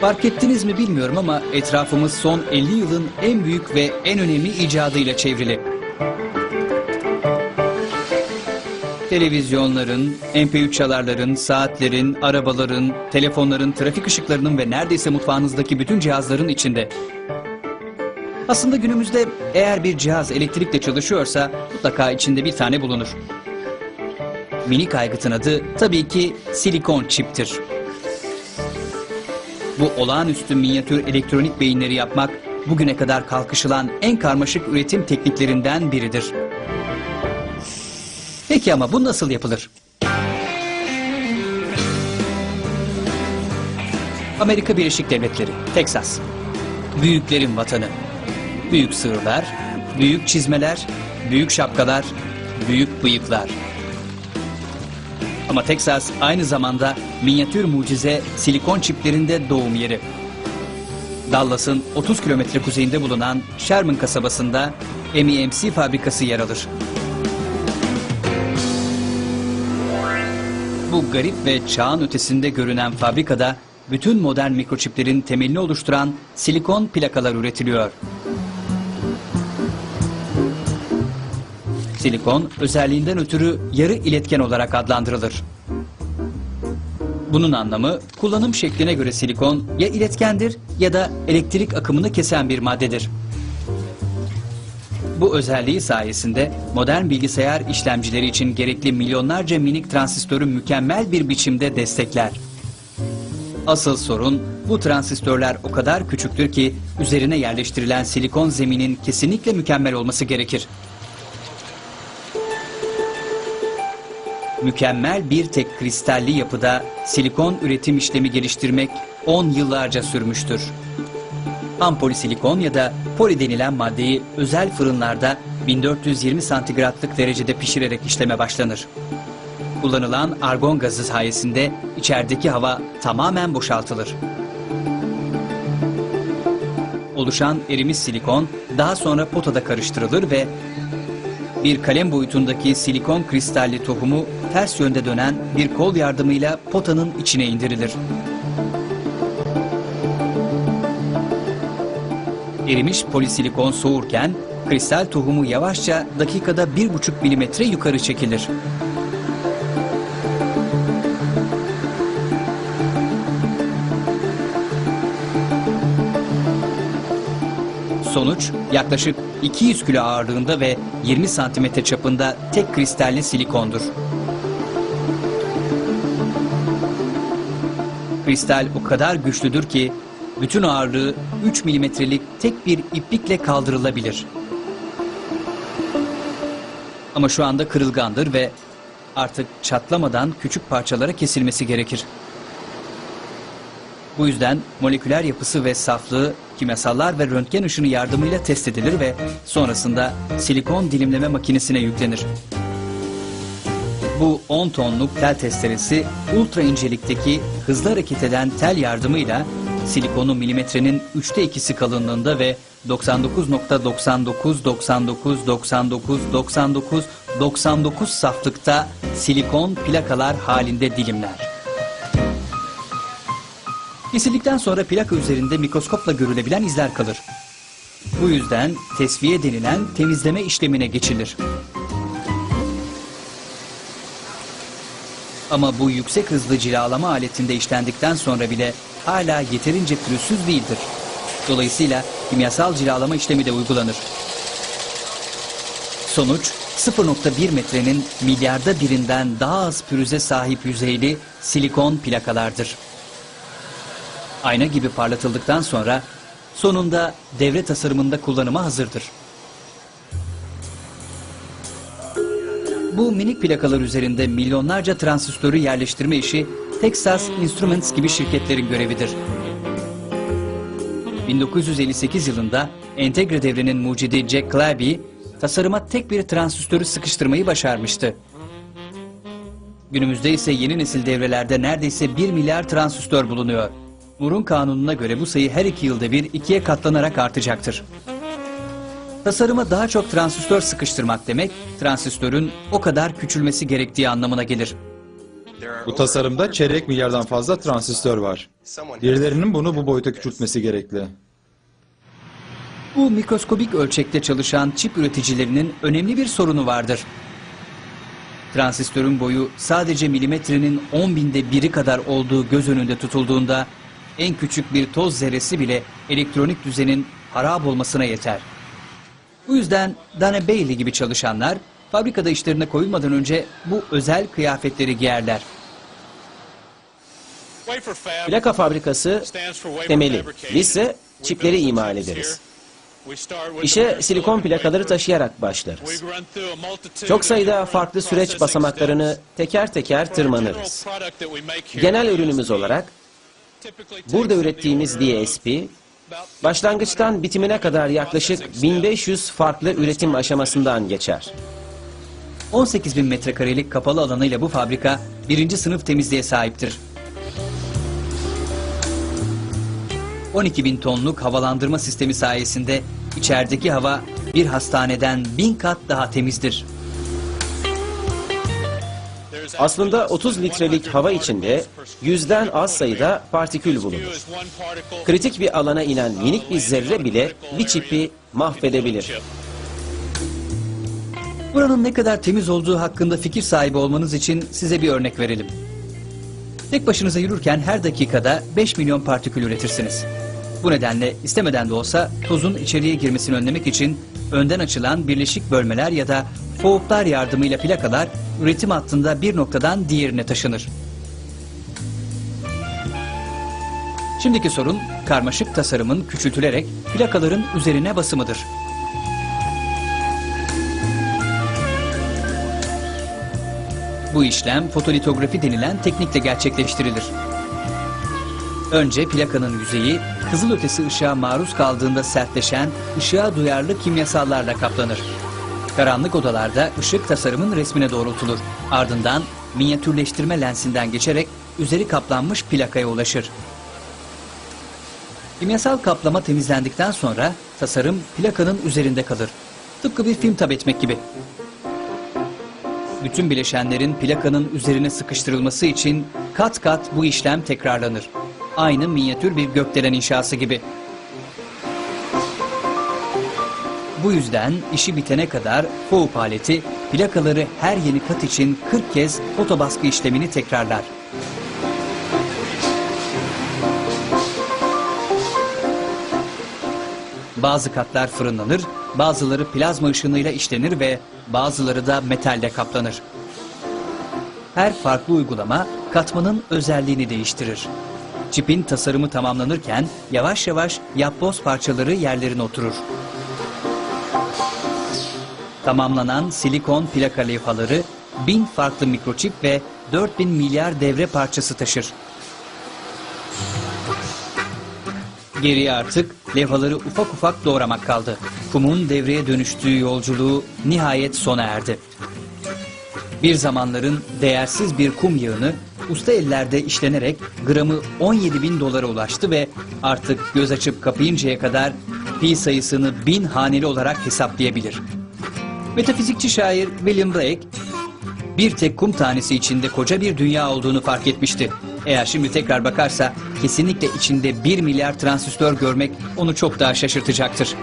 Fark ettiniz mi bilmiyorum ama etrafımız son 50 yılın en büyük ve en önemli icadıyla çevrili. Televizyonların, MP3 çalarların, saatlerin, arabaların, telefonların, trafik ışıklarının ve neredeyse mutfağınızdaki bütün cihazların içinde. Aslında günümüzde eğer bir cihaz elektrikle çalışıyorsa mutlaka içinde bir tane bulunur. Minik aygıtın adı tabii ki silikon çiptir. Bu olağanüstü minyatür elektronik beyinleri yapmak bugüne kadar kalkışılan en karmaşık üretim tekniklerinden biridir. Peki ama bu nasıl yapılır? Amerika Birleşik Devletleri, Teksas. Büyüklerin vatanı. Büyük sığırlar, büyük çizmeler, büyük şapkalar, büyük bıyıklar. Ama Teksas aynı zamanda minyatür mucize silikon çiplerinde doğum yeri. Dallas'ın 30 kilometre kuzeyinde bulunan Sherman kasabasında MEMC fabrikası yer alır. Bu garip ve çağın ötesinde görünen fabrikada bütün modern mikroçiplerin temelini oluşturan silikon plakalar üretiliyor. Silikon özelliğinden ötürü yarı iletken olarak adlandırılır. Bunun anlamı kullanım şekline göre silikon ya iletkendir ya da elektrik akımını kesen bir maddedir. Bu özelliği sayesinde modern bilgisayar işlemcileri için gerekli milyonlarca minik transistörü mükemmel bir biçimde destekler. Asıl sorun bu transistörler o kadar küçüktür ki üzerine yerleştirilen silikon zeminin kesinlikle mükemmel olması gerekir. Mükemmel bir tek kristalli yapıda silikon üretim işlemi geliştirmek 10 yıllarca sürmüştür. Ham polisilikon ya da poli denilen maddeyi özel fırınlarda 1420 santigratlık derecede pişirerek işleme başlanır. Kullanılan argon gazı sayesinde içerideki hava tamamen boşaltılır. Oluşan erimiş silikon daha sonra potada karıştırılır ve bir kalem boyutundaki silikon kristalli tohumu ters yönde dönen bir kol yardımıyla potanın içine indirilir. Erimiş polisilikon soğurken kristal tohumu yavaşça dakikada 1,5 milimetre yukarı çekilir. Sonuç yaklaşık 200 kilo ağırlığında ve 20 santimetre çapında tek kristalli silikondur. Kristal o kadar güçlüdür ki bütün ağırlığı 3 milimetrelik tek bir iplikle kaldırılabilir. Ama şu anda kırılgandır ve artık çatlamadan küçük parçalara kesilmesi gerekir. Bu yüzden moleküler yapısı ve saflığı kimyasallar ve röntgen ışını yardımıyla test edilir ve sonrasında silikon dilimleme makinesine yüklenir. Bu 10 tonluk tel testeresi ultra incelikteki hızlı hareket eden tel yardımıyla silikonu milimetrenin üçte ikisi kalınlığında ve 99.99 99 99 99 99 saflıkta silikon plakalar halinde dilimler. Kesildikten sonra plaka üzerinde mikroskopla görülebilen izler kalır. Bu yüzden tesviye denilen temizleme işlemine geçilir. Ama bu yüksek hızlı cilalama aletinde işlendikten sonra bile hala yeterince pürüzsüz değildir. Dolayısıyla kimyasal cilalama işlemi de uygulanır. Sonuç 0.1 metrenin milyarda birinden daha az pürüze sahip yüzeyli silikon plakalardır. Ayna gibi parlatıldıktan sonra sonunda devre tasarımında kullanıma hazırdır. Bu minik plakalar üzerinde milyonlarca transistörü yerleştirme işi Texas Instruments gibi şirketlerin görevidir. 1958 yılında entegre devrenin mucidi Jack Claby tasarıma tek bir transistörü sıkıştırmayı başarmıştı. Günümüzde ise yeni nesil devrelerde neredeyse 1 milyar transistör bulunuyor. Moore'un kanununa göre bu sayı her iki yılda bir ikiye katlanarak artacaktır. Tasarıma daha çok transistör sıkıştırmak demek, transistörün o kadar küçülmesi gerektiği anlamına gelir. Bu tasarımda çeyrek milyardan fazla transistör var. Birilerinin bunu bu boyuta küçültmesi gerekli. Bu mikroskobik ölçekte çalışan çip üreticilerinin önemli bir sorunu vardır. Transistörün boyu sadece milimetrenin 10 binde biri kadar olduğu göz önünde tutulduğunda en küçük bir toz zerresi bile elektronik düzenin harap olmasına yeter. Bu yüzden Dana Bailey gibi çalışanlar fabrikada işlerine koyulmadan önce bu özel kıyafetleri giyerler. Plaka fabrikası temeli. Biz ise çipleri imal ederiz. İşe silikon plakaları taşıyarak başlarız. Çok sayıda farklı süreç basamaklarını teker teker tırmanırız. Genel ürünümüz olarak burada ürettiğimiz DSP, başlangıçtan bitimine kadar yaklaşık 1500 farklı üretim aşamasından geçer. 18 bin metrekarelik kapalı alanıyla bu fabrika birinci sınıf temizliğe sahiptir. 12 bin tonluk havalandırma sistemi sayesinde içerideki hava bir hastaneden bin kat daha temizdir. Aslında 30 litrelik hava içinde yüzden az sayıda partikül bulunur. Kritik bir alana inen minik bir zerre bile bir çipi mahvedebilir. Buranın ne kadar temiz olduğu hakkında fikir sahibi olmanız için size bir örnek verelim. Tek başınıza yürürken her dakikada 5 milyon partikül üretirsiniz. Bu nedenle istemeden de olsa tozun içeriye girmesini önlemek için önden açılan birleşik bölmeler ya da foğuplar yardımıyla plakalar üretim hattında bir noktadan diğerine taşınır. Şimdiki sorun karmaşık tasarımın küçültülerek plakaların üzerine basımıdır. Bu işlem fotolitografi denilen teknikle gerçekleştirilir. Önce plakanın yüzeyi kızılötesi ışığa maruz kaldığında sertleşen ışığa duyarlı kimyasallarla kaplanır. Karanlık odalarda ışık tasarımın resmine doğrultulur. Ardından minyatürleştirme lensinden geçerek üzeri kaplanmış plakaya ulaşır. Kimyasal kaplama temizlendikten sonra tasarım plakanın üzerinde kalır. Tıpkı bir film tab etmek gibi. Bütün bileşenlerin plakanın üzerine sıkıştırılması için kat kat bu işlem tekrarlanır. Aynı minyatür bir gökdelen inşası gibi. Bu yüzden işi bitene kadar FOUP aleti plakaları her yeni kat için 40 kez fotobaskı işlemini tekrarlar. Bazı katlar fırınlanır, bazıları plazma ışınıyla işlenir ve bazıları da metalle kaplanır. Her farklı uygulama katmanın özelliğini değiştirir. Çipin tasarımı tamamlanırken yavaş yavaş yapboz parçaları yerlerine oturur. Tamamlanan silikon plaka levhaları bin farklı mikroçip ve 4000 milyar devre parçası taşır. Geriye artık levhaları ufak ufak doğramak kaldı. Kumun devreye dönüştüğü yolculuğu nihayet sona erdi. Bir zamanların değersiz bir kum yığını usta ellerde işlenerek gramı 17 bin dolara ulaştı ve artık göz açıp kapayıncaya kadar pi sayısını bin haneli olarak hesaplayabilir. Metafizikçi şair William Blake bir tek kum tanesi içinde koca bir dünya olduğunu fark etmişti. Eğer şimdi tekrar bakarsa kesinlikle içinde 1 milyar transistör görmek onu çok daha şaşırtacaktır.